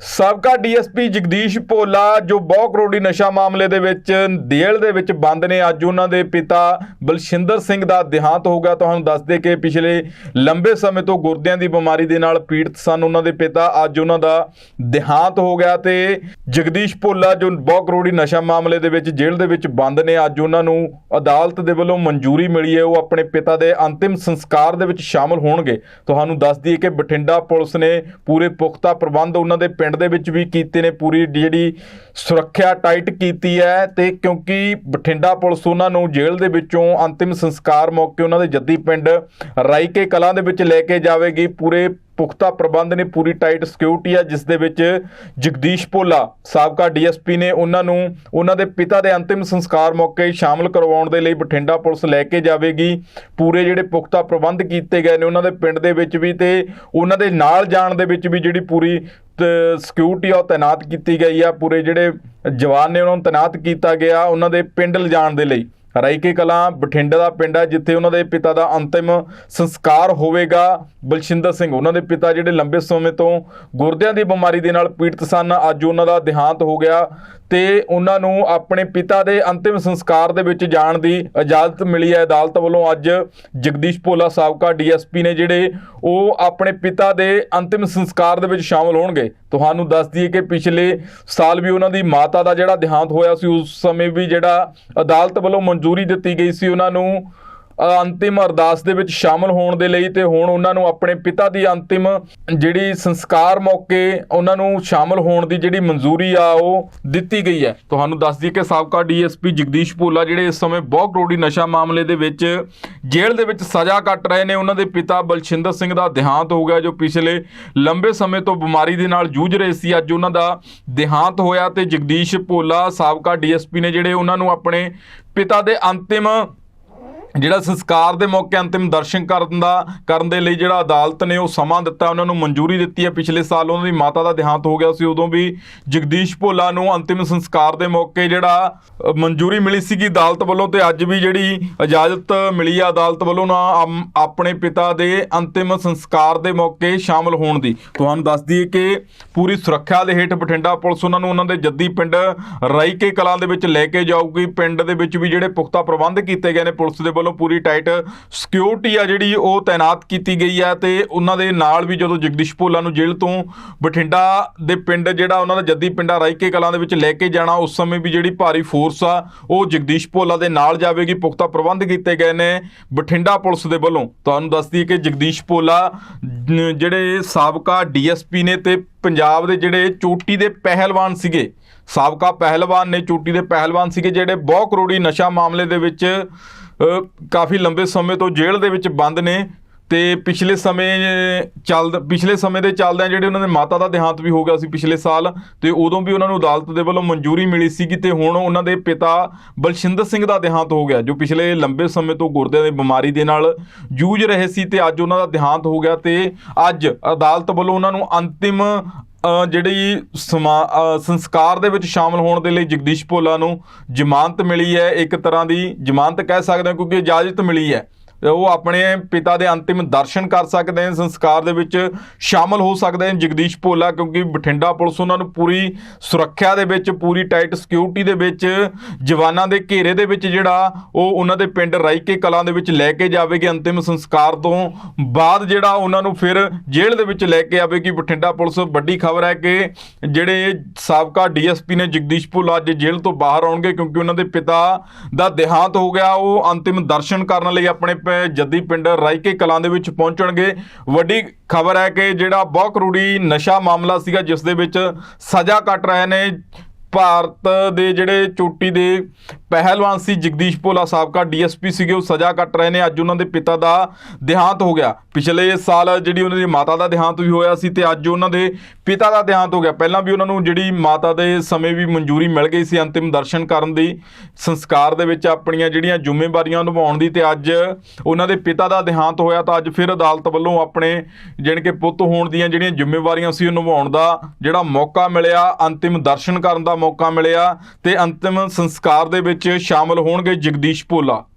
ਸਾਬਕਾ ਡੀਐਸਪੀ ਜਗਦੀਸ਼ ਭੋਲਾ, ਜੋ ਬਹੁ ਕਰੋੜੀ ਨਸ਼ਾ ਮਾਮਲੇ ਦੇ ਵਿੱਚ ਜੇਲ੍ਹ ਦੇ ਵਿੱਚ ਬੰਦ ਨੇ, ਅੱਜ ਉਹਨਾਂ ਦੇ ਪਿਤਾ ਬਲਸ਼ਿੰਦਰ ਸਿੰਘ ਦਾ ਦੇਹਾਂਤ ਹੋ ਗਿਆ। ਤੁਹਾਨੂੰ ਦੱਸ ਦੇ ਕਿ ਪਿਛਲੇ ਲੰਬੇ ਸਮੇਂ ਤੋਂ ਗੁਰਦਿਆਂ ਦੀ ਬਿਮਾਰੀ ਦੇ ਨਾਲ ਪੀੜਤ ਸਨ ਉਹਨਾਂ ਦੇ ਪਿਤਾ। ਅੱਜ ਉਹਨਾਂ ਦਾ ਦੇਹਾਂਤ ਹੋ ਗਿਆ ਤੇ ਜਗਦੀਸ਼ ਭੋਲਾ, ਜੋ ਬਹੁ ਕਰੋੜੀ ਨਸ਼ਾ ਮਾਮਲੇ ਦੇ ਵਿੱਚ ਜੇਲ੍ਹ ਦੇ ਵਿੱਚ ਬੰਦ ਨੇ, ਅੱਜ ਉਹਨਾਂ ਨੂੰ ਅਦਾਲਤ ਦੇ ਵੱਲੋਂ ਮਨਜ਼ੂਰੀ ਮਿਲੀ ਹੈ। ਉਹ ਆਪਣੇ ਪਿਤਾ ਦੇ ਅੰਤਿਮ ਸੰਸਕਾਰ ਦੇ ਵਿੱਚ ਸ਼ਾਮਲ ਹੋਣਗੇ। ਤੁਹਾਨੂੰ ਦੱਸ ਦਈਏ ਕਿ ਬਠਿੰਡਾ ਪੁਲਿਸ ਨੇ ਪੂਰੇ ਪੁਖਤਾ ਪ੍ਰਬੰਧ ਉਹਨਾਂ ਦੇ ਪਿੰਡ ਦੇ ਵਿੱਚ ਵੀ ਕੀਤੇ ਨੇ ਪੂਰੀ ਜਿਹੜੀ ਸੁਰੱਖਿਆ ਟਾਈਟ ਕੀਤੀ ਹੈ ਤੇ ਕਿਉਂਕਿ ਬਠਿੰਡਾ ਪੁਲਿਸ ਉਹਨਾਂ ਨੂੰ ਜੇਲ੍ਹ ਦੇ ਵਿੱਚੋਂ ਅੰਤਿਮ ਸੰਸਕਾਰ ਮੌਕੇ ਉਹਨਾਂ ਦੇ ਜੱਦੀ ਪਿੰਡ ਰਾਈਕੇ ਕਲਾਂ ਦੇ ਵਿੱਚ ਲੈ ਕੇ ਜਾਵੇਗੀ। ਪੂਰੇ ਪੁਖਤਾ ਪ੍ਰਬੰਧ ਨੇ ਪੂਰੀ ਟਾਈਟ ਸਿਕਿਉਰਿਟੀ ਆ, ਜਿਸ ਦੇ ਵਿੱਚ ਜਗਦੀਸ਼ ਭੋਲਾ ਸਾਬਕਾ ਡੀਐਸਪੀ ਨੇ ਉਹਨਾਂ ਨੂੰ, ਉਹਨਾਂ ਦੇ ਪਿਤਾ ਦੇ ਅੰਤਿਮ ਸੰਸਕਾਰ ਮੌਕੇ ਸ਼ਾਮਲ ਕਰਵਾਉਣ ਦੇ ਲਈ ਬਠਿੰਡਾ ਪੁਲਿਸ ਲੈ ਕੇ ਜਾਵੇਗੀ। ਪੂਰੇ ਜਿਹੜੇ ਪੁਖਤਾ ਪ੍ਰਬੰਧ ਕੀਤੇ ਗਏ ਨੇ ਉਹਨਾਂ ਦੇ ਪਿੰਡ ਦੇ ਵਿੱਚ ਵੀ ਤੇ ਉਹਨਾਂ ਦੇ ਨਾਲ ਜਾਣ ਦੇ ਵਿੱਚ ਵੀ ਜਿਹੜੀ ਪੂਰੀ ਸਿਕਿਉਰਿਟੀ ਆ, ਉਹ ਤਾਇਨਾਤ ਕੀਤੀ ਗਈ ਆ। ਪੂਰੇ ਜਿਹੜੇ ਜਵਾਨ ਨੇ ਉਹਨਾਂ ਨੂੰ ਤਾਇਨਾਤ ਕੀਤਾ ਗਿਆ ਉਹਨਾਂ ਦੇ ਪਿੰਡ ਲਿਜਾਣ ਦੇ ਲਈ। ਰਾਈਕੇ ਕਲਾਂ ਬਠਿੰਡਾ ਦਾ ਪਿੰਡ ਹੈ, ਜਿੱਥੇ ਉਹਨਾਂ ਦੇ ਪਿਤਾ ਦਾ ਅੰਤਿਮ ਸੰਸਕਾਰ ਹੋਵੇਗਾ। ਬਲਸ਼ਿੰਦਰ ਸਿੰਘ, ਉਹਨਾਂ ਦੇ ਪਿਤਾ ਜਿਹੜੇ ਲੰਬੇ ਸਮੇਂ ਤੋਂ ਗੁਰਦਿਆਂ ਦੀ ਬਿਮਾਰੀ ਦੇ ਨਾਲ ਪੀੜਤ ਸਨ, ਅੱਜ ਉਹਨਾਂ ਦਾ ਦੇਹਾਂਤ ਹੋ ਗਿਆ। ਤੇ ਉਹਨਾਂ ਨੂੰ ਆਪਣੇ ਪਿਤਾ ਦੇ ਅੰਤਿਮ ਸੰਸਕਾਰ ਦੇ ਵਿੱਚ ਜਾਣ ਦੀ ਇਜਾਜ਼ਤ ਮਿਲੀ ਹੈ। ਅਦਾਲਤ ਵੱਲੋਂ ਅੱਜ ਜਗਦੀਸ਼ ਭੋਲਾ ਸਾਬਕਾ ਡੀਐਸਪੀ ਨੇ ਜਿਹੜੇ ਉਹ ਆਪਣੇ ਪਿਤਾ ਦੇ ਅੰਤਿਮ ਸੰਸਕਾਰ ਦੇ ਵਿੱਚ ਸ਼ਾਮਲ ਹੋਣਗੇ। ਤੁਹਾਨੂੰ ਦੱਸ ਦਈਏ ਕਿ ਪਿਛਲੇ ਸਾਲ ਵੀ ਉਹਨਾਂ ਦੀ ਮਾਤਾ ਦਾ ਜਿਹੜਾ ਦੇਹਾਂਤ ਹੋਇਆ ਸੀ, ਉਸ ਸਮੇਂ ਵੀ ਜਿਹੜਾ ਅਦਾਲਤ ਵੱਲੋਂ ਮਨਜ਼ੂਰੀ ਦਿੱਤੀ ਗਈ ਸੀ, ਉਹਨਾਂ ਨੂੰ ਅੰਤਿਮ ਅਰਦਾਸ ਦੇ ਵਿੱਚ ਸ਼ਾਮਲ ਹੋਣ ਦੇ ਲਈ ਤੇ ਹੁਣ ਉਹਨਾਂ ਨੂੰ ਆਪਣੇ ਪਿਤਾ ਦੀ ਅੰਤਿਮ ਜਿਹੜੀ ਸੰਸਕਾਰ ਮੌਕੇ ਉਹਨਾਂ ਨੂੰ ਸ਼ਾਮਲ ਹੋਣ ਦੀ ਜਿਹੜੀ ਮਨਜ਼ੂਰੀ ਆ ਉਹ ਦਿੱਤੀ ਗਈ ਹੈ। ਤੁਹਾਨੂੰ ਦੱਸ ਦਈਏ ਕਿ ਸਾਬਕਾ ਡੀਐਸਪੀ ਜਗਦੀਸ਼ ਭੋਲਾ ਜਿਹੜੇ ਇਸ ਸਮੇਂ ਬਹੁਤ ਕਰੋੜੀ ਨਸ਼ਾ ਮਾਮਲੇ ਦੇ ਵਿੱਚ ਜੇਲ੍ਹ ਦੇ ਵਿੱਚ ਸਜ਼ਾ ਕੱਟ ਰਹੇ ਨੇ। ਉਹਨਾਂ ਦੇ ਪਿਤਾ ਬਲਸ਼ਿੰਦਰ ਸਿੰਘ ਦਾ ਦੇਹਾਂਤ ਹੋ ਗਿਆ ਜੋ ਪਿਛਲੇ ਲੰਬੇ ਸਮੇਂ ਤੋਂ ਬਿਮਾਰੀ ਦੇ ਨਾਲ ਜੂਝ ਰਹੇ ਸੀ। ਅੱਜ ਉਹਨਾਂ ਦਾ ਦੇਹਾਂਤ ਹੋਇਆ ਤੇ ਜਗਦੀਸ਼ ਭੋਲਾ ਸਾਬਕਾ ਡੀਐਸਪੀ ਨੇ ਜਿਹੜੇ ਉਹਨਾਂ ਨੂੰ ਆਪਣੇ ਪਿਤਾ ਦੇ ਅੰਤਿਮ ਜਿਹੜਾ ਸੰਸਕਾਰ ਦੇ ਮੌਕੇ ਅੰਤਿਮ ਦਰਸ਼ਨ ਕਰਨ ਦਾ, ਕਰਨ ਦੇ ਲਈ ਜਿਹੜਾ ਅਦਾਲਤ ਨੇ ਉਹ ਸਮਾਂ ਦਿੱਤਾ, ਉਹਨਾਂ ਨੂੰ ਮਨਜ਼ੂਰੀ ਦਿੱਤੀ ਹੈ। ਪਿਛਲੇ ਸਾਲ ਉਹਨਾਂ ਦੀ ਮਾਤਾ ਦਾ ਦੇਹਾਂਤ ਹੋ ਗਿਆ ਸੀ, ਉਦੋਂ ਵੀ ਜਗਦੀਸ਼ ਭੋਲਾ ਨੂੰ ਅੰਤਿਮ ਸੰਸਕਾਰ ਦੇ ਮੌਕੇ ਜਿਹੜਾ ਮਨਜ਼ੂਰੀ ਮਿਲੀ ਸੀਗੀ ਅਦਾਲਤ ਵੱਲੋਂ ਤੇ ਅੱਜ ਵੀ ਜਿਹੜੀ ਇਜਾਜ਼ਤ ਮਿਲੀ ਹੈ ਅਦਾਲਤ ਵੱਲੋਂ ਨਾ ਅਮ- ਆਪਣੇ ਪਿਤਾ ਦੇ ਅੰਤਿਮ ਸੰਸਕਾਰ ਦੇ ਮੌਕੇ ਸ਼ਾਮਲ ਹੋਣ ਦੀ। ਤੁਹਾਨੂੰ ਦੱਸ ਦਈਏ ਕਿ ਪੂਰੀ ਸੁਰੱਖਿਆ ਦੇ ਹੇਠ ਬਠਿੰਡਾ ਪੁਲਿਸ ਉਹਨਾਂ ਨੂੰ ਉਹਨਾਂ ਦੇ ਜੱਦੀ ਪਿੰਡ ਰਾਈਕੇ ਕਲਾਂ ਦੇ ਵਿੱਚ ਲੈ ਕੇ ਜਾਊਗੀ। ਪਿੰਡ ਦੇ ਵਿੱਚ ਵੀ ਜਿਹੜੇ ਪੁਖਤਾ ਪ੍ਰਬੰਧ ਕੀਤੇ ਗਏ ਨੇ ਪੁਲਿਸ ਦੇ ਵੱਲੋਂ ਪੂਰੀ ਟਾਈਟ ਸਿਕਿਉਰਿਟੀ ਆ ਜਿਹੜੀ ਉਹ ਤਾਇਨਾਤ ਕੀਤੀ ਗਈ ਆ ਤੇ ਉਹਨਾਂ ਦੇ ਨਾਲ ਵੀ ਜਦੋਂ ਜਗਦੀਸ਼ ਭੋਲਾ ਨੂੰ ਜੇਲ੍ਹ ਤੋਂ ਬਠਿੰਡਾ ਦੇ ਪਿੰਡ ਜਿਹੜਾ ਉਹਨਾਂ ਦਾ ਜੱਦੀ ਪਿੰਡਾ ਰਾਈਕੇ ਕਲਾਂ ਦੇ ਵਿੱਚ ਲੈ ਕੇ ਜਾਣਾ, ਉਸ ਸਮੇਂ ਵੀ ਜਿਹੜੀ ਭਾਰੀ ਫੋਰਸ ਆ, ਉਹ ਜਗਦੀਸ਼ ਭੋਲਾ ਦੇ ਨਾਲ ਜਾਵੇਗੀ। ਪੁਖਤਾ ਪ੍ਰਬੰਧ ਕੀਤੇ ਗਏ ਨੇ ਬਠਿੰਡਾ ਪੁਲਿਸ ਦੇ ਵੱਲੋਂ। ਤੁਹਾਨੂੰ ਦੱਸਦੀ ਕਿ ਜਗਦੀਸ਼ ਭੋਲਾ ਜਿਹੜੇ ਸਾਬਕਾ ਡੀਐਸਪੀ ਨੇ ਤੇ ਪੰਜਾਬ ਦੇ ਜਿਹੜੇ ਚੋਟੀ ਦੇ ਪਹਿਲਵਾਨ ਸੀਗੇ, ਸਾਬਕਾ ਪਹਿਲਵਾਨ ਨੇ ਚੋਟੀ ਦੇ ਪਹਿਲਵਾਨ ਸੀਗੇ, ਜਿਹੜੇ ਬਹੁ ਕਰੋੜੀ ਨਸ਼ਾ ਮਾਮਲੇ ਦੇ ਵਿੱਚ ਕਾਫੀ ਲੰਬੇ ਸਮੇਂ ਤੋਂ ਜੇਲ੍ਹ ਦੇ ਵਿੱਚ ਬੰਦ ਨੇ ਤੇ ਪਿਛਲੇ ਸਮੇਂ ਚੱਲਦ, ਪਿਛਲੇ ਸਮੇਂ ਦੇ ਚੱਲਦਿਆਂ ਜਿਹੜੇ ਉਹਨਾਂ ਦੇ ਮਾਤਾ ਦਾ ਦੇਹਾਂਤ ਵੀ ਹੋ ਗਿਆ ਸੀ ਪਿਛਲੇ ਸਾਲ, ਤੇ ਉਦੋਂ ਵੀ ਉਹਨਾਂ ਨੂੰ ਅਦਾਲਤ ਦੇ ਵੱਲੋਂ ਮਨਜ਼ੂਰੀ ਮਿਲੀ ਸੀ ਕਿ ਤੇ ਹੁਣ ਉਹਨਾਂ ਦੇ ਪਿਤਾ ਬਲਸ਼ਿੰਦਰ ਸਿੰਘ ਦਾ ਦੇਹਾਂਤ ਹੋ ਗਿਆ, ਜੋ ਪਿਛਲੇ ਲੰਬੇ ਸਮੇਂ ਤੋਂ ਗੁਰਦਿਆਂ ਦੀ ਬਿਮਾਰੀ ਦੇ ਨਾਲ ਜੂਝ ਰਹੇ ਸੀ ਤੇ ਅੱਜ ਉਹਨਾਂ ਦਾ ਦੇਹਾਂਤ ਹੋ ਗਿਆ ਤੇ ਅੱਜ ਅਦਾਲਤ ਵੱਲੋਂ ਉਹਨਾਂ ਨੂੰ ਅੰਤਿਮ ਜਿਹੜੀ ਸਮਾ- ਸੰਸਕਾਰ ਦੇ ਵਿੱਚ ਸ਼ਾਮਲ ਹੋਣ ਦੇ ਲਈ ਜਗਦੀਸ਼ ਭੋਲਾ ਨੂੰ ਜ਼ਮਾਨਤ ਮਿਲੀ ਹੈ। ਇੱਕ ਤਰ੍ਹਾਂ ਦੀ ਜ਼ਮਾਨਤ ਕਹਿ ਸਕਦੇ ਹਾਂ, ਕਿਉਂਕਿ ਇਜਾਜ਼ਤ ਮਿਲੀ ਹੈ। ਉਹ ਆਪਣੇ ਪਿਤਾ ਦੇ ਅੰਤਿਮ ਦਰਸ਼ਨ ਕਰ ਸਕਦੇ ਨੇ ਸੰਸਕਾਰ ਦੇ ਵਿੱਚ ਸ਼ਾਮਲ ਹੋ ਸਕਦੇ ਨੇ ਜਗਦੀਸ਼ ਭੋਲਾ, ਕਿਉਂਕਿ ਬਠਿੰਡਾ ਪੁਲਿਸ ਉਹਨਾਂ ਨੂੰ ਪੂਰੀ ਸੁਰੱਖਿਆ ਦੇ ਵਿੱਚ, ਪੂਰੀ ਟਾਈਟ ਸਿਕਿਉਰਿਟੀ ਦੇ ਵਿੱਚ, ਜਵਾਨਾਂ ਦੇ ਘੇਰੇ ਦੇ ਵਿੱਚ ਜਿਹੜਾ ਉਹ ਉਹਨਾਂ ਦੇ ਪਿੰਡ ਰਾਈਕੇ ਕਲਾਂ ਦੇ ਵਿੱਚ ਲੈ ਕੇ ਜਾਵੇਗੀ, ਅੰਤਿਮ ਸੰਸਕਾਰ ਤੋਂ ਬਾਅਦ ਜਿਹੜਾ ਉਹਨਾਂ ਨੂੰ ਫਿਰ ਜੇਲ੍ਹ ਦੇ ਵਿੱਚ ਲੈ ਕੇ ਆਵੇਗੀ। ਬਠਿੰਡਾ ਪੁਲਿਸ ਵੱਡੀ ਖਬਰ ਹੈ ਕਿ ਜਿਹੜੇ ਸਾਬਕਾ ਡੀਐਸਪੀ ਨੇ ਜਗਦੀਸ਼ ਭੋਲਾ ਅੱਜ ਜੇਲ੍ਹ ਤੋਂ ਬਾਹਰ ਆਉਣਗੇ, ਕਿਉਂਕਿ ਉਹਨਾਂ ਦੇ ਪਿਤਾ ਦਾ ਦੇਹਾਂਤ ਹੋ ਗਿਆ। ਉਹ ਅੰਤਿਮ ਦਰਸ਼ਨ ਕਰਨ ਲਈ ਆਪਣੇ ਪ- ਜੱਦੀ ਪਿੰਡ ਰਾਈਕੇ ਕਲਾਂ ਦੇ ਵਿੱਚ ਪਹੁੰਚਣਗੇ। ਵੱਡੀ ਖਬਰ ਹੈ ਕਿ ਜਿਹੜਾ ਬਹੁ ਕਰੂੜੀ ਨਸ਼ਾ ਮਾਮਲਾ ਸੀਗਾ, ਜਿਸ ਦੇ ਵਿੱਚ ਸਜ਼ਾ ਕੱਟ ਰਹੇ ਨੇ। ਭਾਰਤ ਦੇ ਜਿਹੜੇ ਚੋਟੀ ਦੇ ਪਹਿਲਵਾਨ ਸੀ ਜਗਦੀਸ਼ ਭੋਲਾ ਸਾਬਕਾ ਡੀਐਸਪੀ ਸੀਗੇ, ਉਹ ਸਜ਼ਾ ਕੱਟ ਰਹੇ ਨੇ। ਅੱਜ ਉਹਨਾਂ ਦੇ ਪਿਤਾ ਦਾ ਦੇਹਾਂਤ ਹੋ ਗਿਆ। ਪਿਛਲੇ ਸਾਲ ਜਿਹੜੀ ਉਹਨਾਂ ਦੀ ਮਾਤਾ ਦਾ ਦੇਹਾਂਤ ਵੀ ਹੋਇਆ ਸੀ ਤੇ ਅੱਜ ਉਹਨਾਂ ਦੇ ਪਿਤਾ ਦਾ ਦੇਹਾਂਤ ਹੋ ਗਿਆ। ਪਹਿਲਾਂ ਵੀ ਉਹਨਾਂ ਨੂੰ ਜਿਹੜੀ ਮਾਤਾ ਦੇ ਸਮੇਂ ਵੀ ਮਨਜ਼ੂਰੀ ਮਿਲ ਗਈ ਸੀ ਅੰਤਿਮ ਦਰਸ਼ਨ ਕਰਨ ਦੀ, ਸੰਸਕਾਰ ਦੇ ਵਿੱਚ ਆਪਣੀਆਂ ਜਿਹੜੀਆਂ ਜ਼ਿੰਮੇਵਾਰੀਆਂ ਨਿਭਾਉਣ ਦੀ ਤੇ ਅੱਜ ਉਹਨਾਂ ਦੇ ਪਿਤਾ ਦਾ ਦੇਹਾਂਤ ਹੋਇਆ ਤਾਂ ਅੱਜ ਫਿਰ ਅਦਾਲਤ ਵੱਲੋਂ ਆਪਣੇ ਜਾਣੀ ਕਿ ਪੁੱਤ ਹੋਣ ਦੀਆਂ ਜਿਹੜੀਆਂ ਜ਼ਿੰਮੇਵਾਰੀਆਂ ਸੀ ਉਹ ਨਿਭਾਉਣ ਦਾ ਜਿਹੜਾ ਮੌਕਾ ਮਿਲਿਆ। ਅੰਤਿਮ ਦਰਸ਼ਨ ਕਰਨ ਦਾ ਮੌਕਾ ਮਿਲਿਆ ਤੇ ਅੰਤਿਮ ਸੰਸਕਾਰ ਦੇ ਵਿੱਚ ਸ਼ਾਮਲ ਹੋਣਗੇ ਜਗਦੀਸ਼ ਭੋਲਾ।